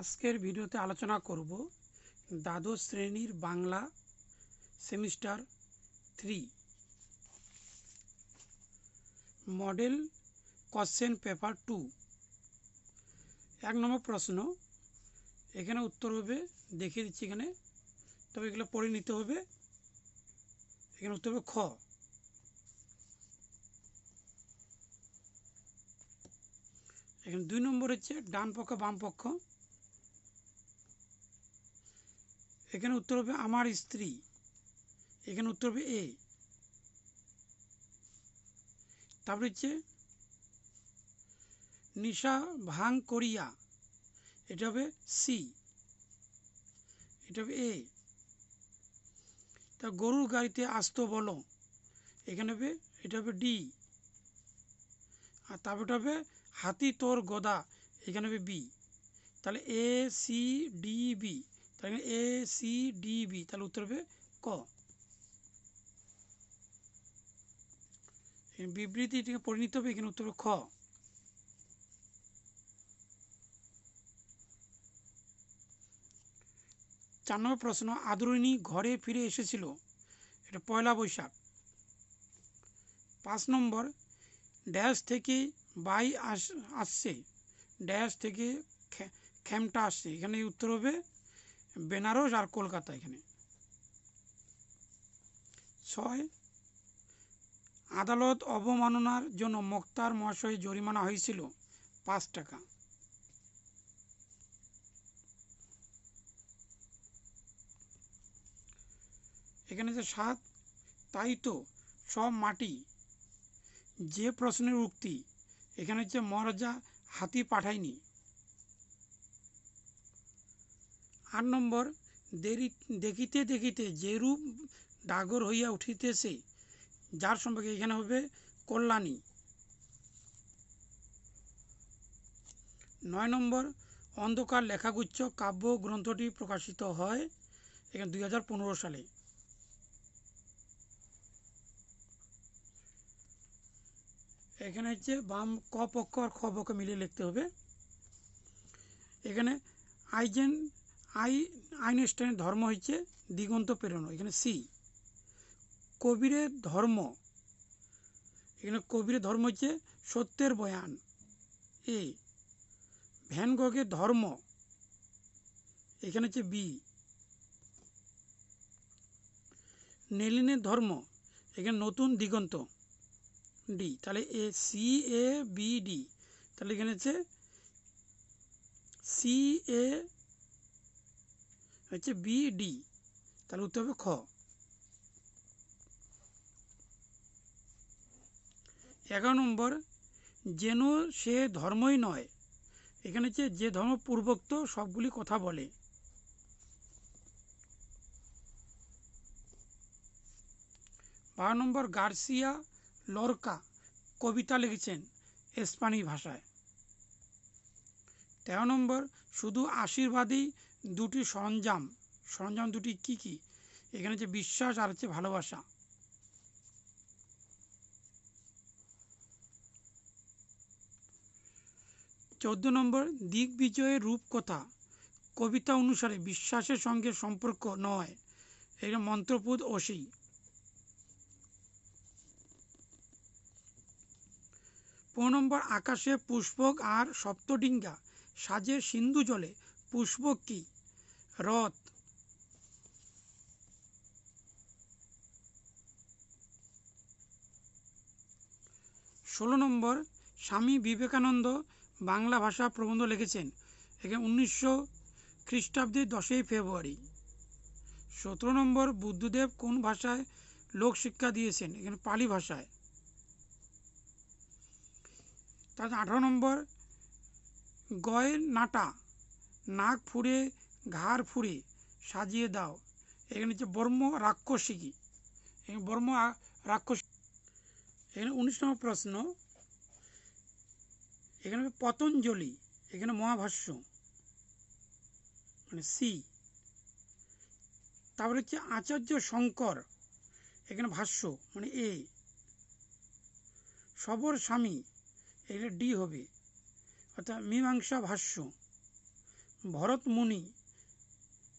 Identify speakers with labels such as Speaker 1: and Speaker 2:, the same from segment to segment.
Speaker 1: আজকের ভিডিওতে আলোচনা করব দ্বাদশ শ্রেণির Bangla semester three. Model question paper two. এক নম্বর প্রশ্ন, এখানে উত্তর হবে, দেখিয়ে দিচ্ছি এখানে, তবে এগুলো পড়ে নিতে হবে। এখানে উত্তর হবে খ। এখানে দুই নম্বর হচ্ছে ডান পক্ষ, বাম পক্ষ। এখানে উত্তর হবে আমার স্ত্রী। এখানে উত্তর হবে এ। তারপরে হচ্ছে, নিশা ভাং করিয়া। এটা হবে সি। এটা হবে এ। তা গরুর গাড়িতে আসতো বলো। এখানে হবে, এটা হবে ডি। আর তারপরটা হবে, হাতি তোর গদা। এখানে হবে বি। তাহলে এ, সি, ডি, বি। তাহলে এ সি ডি বি তাহলে উত্তর হবে ক। এখানে বিবৃতি এটাকে পড়ে নিতে হবে, এখানে উত্তর খ। চার নম্বর প্রশ্ন, আদরণী ঘরে ফিরে এসেছিল। এটা পয়লা বৈশাখ। পাঁচ নম্বর, ড্যাশ থেকে বাই আস, আসছে। ড্যাশ থেকে খ্যামটা আসছে। এখানে উত্তর হবে বেনারস আর কলকাতা এখানে। ছয়, আদালত অবমাননার জন্য মোক্তার মহাশয় জরিমানা হয়েছিল পাঁচ টাকা। এখানে যে সাত, তাই তো সব মাটি। যে প্রশ্নের উক্তি এখানে হচ্ছে মহারাজা হাতি পাঠায়নি। আট নম্বর, দেরি, দেখিতে দেখিতে যেরূপ ডাগর হইয়া উঠিতেছে, যার সম্পর্কে এখানে হবে কল্যাণী। নয় নম্বর, অন্ধকার লেখাগুচ্ছ কাব্য গ্রন্থটি প্রকাশিত হয় এখানে দুই হাজার পনেরো সালে। এখানে হচ্ছে বাম ক পক্ষ আর খ পক্ষ মিলিয়ে লিখতে হবে। এখানে আইজেন আই আইনস্টাইনের ধর্ম হচ্ছে দিগন্ত প্রেরণ, এখানে সি। কবিরের ধর্ম, এখানে কবিরের ধর্ম হচ্ছে সত্যের বয়ান। এ ভ্যানগগের ধর্ম, এখানে হচ্ছে বি। নেলিনের ধর্ম, এখানে নতুন দিগন্ত, ডি। তাহলে A, C, A, B, D. তাহলে এখানে হচ্ছে সি, এ হচ্ছে বি, ডি। তাহলে উত্তর হবে খ। এগারো নম্বর, যেন সে ধর্মই নয়। এখানে হচ্ছে যে ধর্ম পূর্বোক্ত সবগুলি কথা বলে। বারো নম্বর, গার্সিয়া লরকা কবিতা লিখেছেন স্পানিশ ভাষায়। তেরো নম্বর, শুধু আশীর্বাদী দুটি সরঞ্জাম। সরঞ্জাম দুটি কি কি? এখানে হচ্ছে বিশ্বাস আর হচ্ছে ভালোবাসা। চোদ্দ নম্বর দিগ্বিজয়ের রূপকথা। কবিতা অনুসারে বিশ্বাসের সঙ্গে সম্পর্ক নয়। এটা মন্ত্রপুত অসি পনেরো নম্বর, আকাশে পুষ্পক আর সপ্তডিঙ্গা। সাজে সিন্ধু জলে। পুষ্পক কি? রথ ষোলো নম্বর, স্বামী বিবেকানন্দ বাংলা ভাষা প্রবন্ধ লিখেছেন। এখানে উনিশশো খ্রিস্টাব্দে দশই ফেব্রুয়ারি। সতেরো নম্বর, বুদ্ধদেব কোন ভাষায় লোক শিক্ষা দিয়েছেন? এখানে পালি ভাষায়। তার আঠারো নম্বর, গয় নাটা, নাক ফুড়ে ঘাড় ফুড়ে সাজিয়ে দাও। এখানে হচ্ছে বর্ম রাক্ষসী এখানে বর্ম রাক্ষস এখানে উনিশ নম্বর প্রশ্ন। এখানে পতঞ্জলি, এখানে মহাভাষ্য। মানে সি। তারপরে হচ্ছে আচার্য শঙ্কর, এখানে ভাষ্য মানে এ। সবর স্বামী এটা ডি হবে। অর্থাৎ মীমাংসা ভাষ্য। ভরত মুনি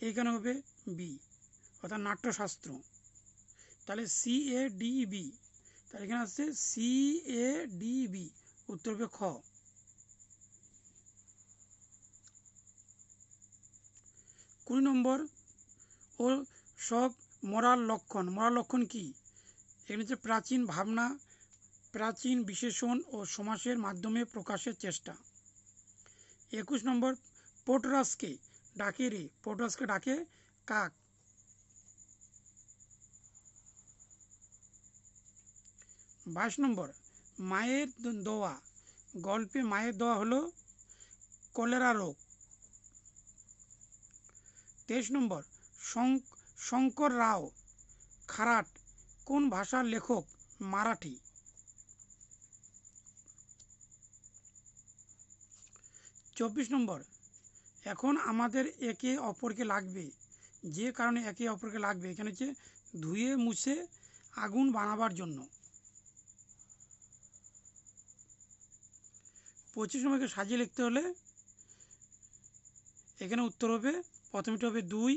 Speaker 1: এইখানে হবে বি অর্থাৎ নাট্যশাস্ত্র। তাহলে সি এ ডি বি তাহলে এখানে আসছে সি এ ডি বি উত্তর হবে খ। কুড়ি নম্বর, ও সব মরার লক্ষণ। মরার লক্ষণ কি? এখানে হচ্ছে প্রাচীন ভাবনা, প্রাচীন বিশেষণ ও সমাসের মাধ্যমে প্রকাশের চেষ্টা। একুশ নম্বর, পোটরাসকে ডাকে রে ডাকে, কাক। বাইশ নম্বর, মায়ের দোয়া। গল্পে মায়ের দোয়া হলো, কলেরা রোগ। তেইশ নম্বর শঙ্ক- শঙ্কর রাও, খারাট, কোন ভাষার লেখক মারাঠি? চব্বিশ নম্বর এখন আমাদের একে অপরকে লাগবে। যে কারণে একে অপরকে লাগবে, এখানে হচ্ছে ধুয়ে, মুছে, আগুন বানাবার জন্য। পঁচিশ নম্বরকে সাজিয়ে লিখতে হলে এখানে উত্তর হবে, প্রথমটা হবে দুই,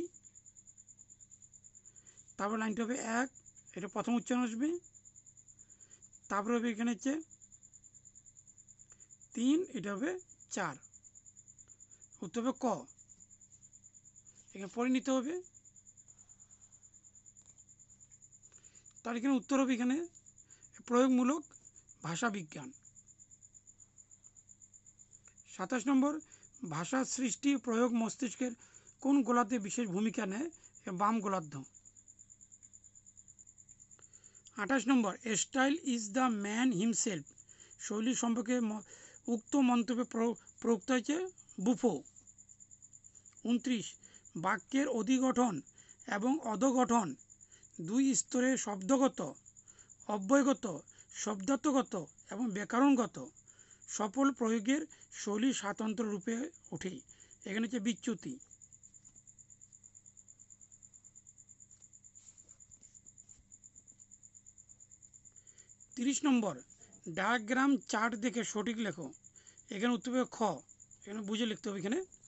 Speaker 1: তারপর লাইনটা হবে এক, এটা প্রথম উচ্চারণ আসবে। তারপর হবে এখানে হচ্ছে তিন, এটা হবে চার। উত্তর হবে ক। এখানে পড়ে নিতে হবে। তার এখানে উত্তর হবে এখানে প্রয়োগমূলক ভাষা বিজ্ঞান। সাতাশ নম্বর, ভাষা সৃষ্টি প্রয়োগ মস্তিষ্কের কোন গোলাতে বিশেষ ভূমিকা নেয়? বাম গোলার্ধ। আঠাশ নম্বর style is the man himself শৈলী সম্পর্কে উক্ত মন্তব্যে প্র- প্রয়োক্ত হয়েছে বুফো। উনত্রিশ, বাক্যের অধিগঠন এবং অধগঠন দুই স্তরে শব্দগত, অব্যয়গত, শব্দার্থগত এবং ব্যাকরণগত। সফল প্রয়োগের শৈলী স্বাতন্ত্র রূপে ওঠে। এখানে হচ্ছে বিচ্যুতি। তিরিশ নম্বর, ডায়াগ্রাম চার্ট দেখে সঠিক লেখো। এখানে উত্তর খ। এখানে বুঝে লিখতে হবে এখানে।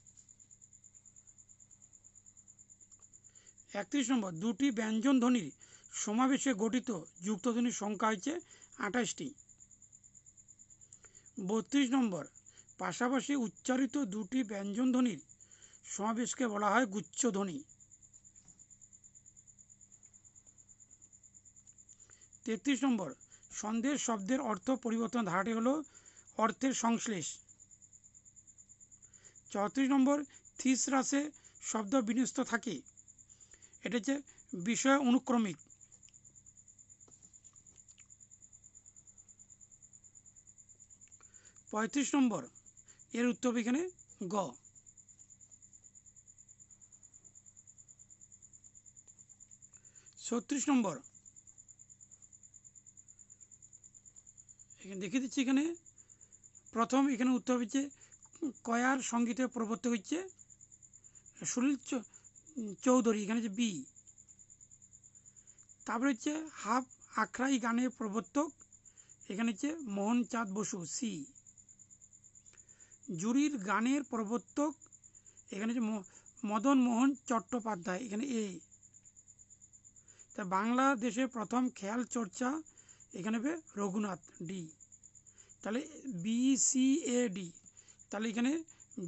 Speaker 1: একত্রিশ নম্বর, দুটি ব্যঞ্জন ধ্বনির সমাবেশে গঠিত যুক্তধ্বনির সংখ্যা হচ্ছে আঠাশটি। বত্রিশ নম্বর, পাশাপাশি উচ্চারিত দুটি ব্যঞ্জন ধ্বনির সমাবেশকে বলা হয় গুচ্ছধ্বনি তেত্রিশ নম্বর সন্দেশ শব্দের অর্থ পরিবর্তন ধারাটি হল অর্থের সংশ্লেষ। চৌত্রিশ নম্বর, থিস রাসে শব্দ বিন্যস্ত থাকে। এটা হচ্ছে বিষয় অনুক্রমিক। পঁয়ত্রিশ নম্বর, এর উত্তর এখানে গ। ছত্রিশ নম্বর, এখানে দেখিয়ে দিচ্ছি এখানে, প্রথম এখানে উত্তর হচ্ছে কয়ার সঙ্গীতের প্রবর্তক হচ্ছে সুনীল চৌধুরী এখানে হচ্ছে বি তারপরে হচ্ছে হাফ আখড়াই গানের প্রবর্তক এখানে হচ্ছে মোহনচাঁদ বসু সি জুরির গানের প্রবর্তক এখানে হচ্ছে মদন মোহন চট্টোপাধ্যায় এখানে এ তা বাংলাদেশের প্রথম খেয়াল চর্চা এখানে হবে রঘুনাথ ডি তাহলে বি সি এ ডি তাহলে এখানে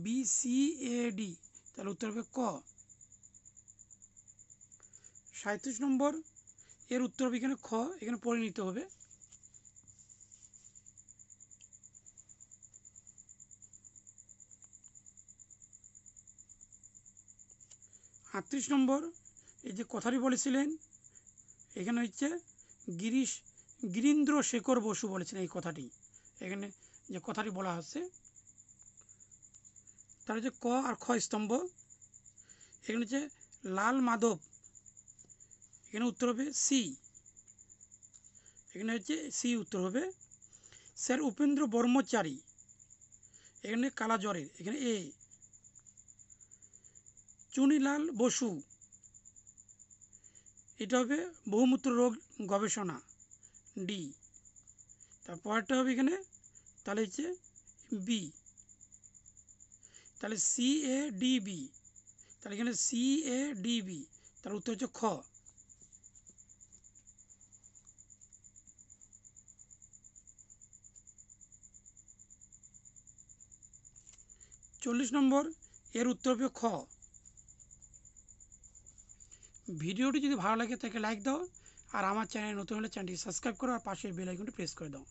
Speaker 1: বি সি এ ডি তাহলে উত্তর হবে ক। সাঁত্রিশ নম্বর, এর উত্তর হবে এখানে খ, এখানে পড়ে নিতে হবে। আটত্রিশ নম্বর, এই যে কথাটি বলেছিলেন, এখানে হচ্ছে গিরিশ, গিরীন্দ্র শেখর বসু বলেছেন এই কথাটি। এখানে যে কথাটি বলা হচ্ছে, তার হচ্ছে ক আর খ স্তম্ভ। এখানে হচ্ছে লাল মাধব এখানে উত্তর হবে সি এখানে হচ্ছে সি উত্তর হবে। স্যার উপেন্দ্র ব্রহ্মচারী, এখানে কালা জ্বরের, এখানে এ চুনিলাল বসু, এটা হবে বহুমূত্র রোগ গবেষণা ডি তারপরটা হবে এখানে, তাহলে হচ্ছে বি তাহলে সি এ ডি বি তাহলে এখানে সি এ ডি বি তার উত্তর হচ্ছে খ। চল্লিশ নম্বর, এর উত্তর হবে খ। ভিডিওটি যদি ভালো লাগে, তাকে লাইক দাও, আর আমার চ্যানেল নতুন হলে চ্যানেলটি সাবস্ক্রাইব করো, আর পাশে বেল আইকনটি প্রেস করে দাও।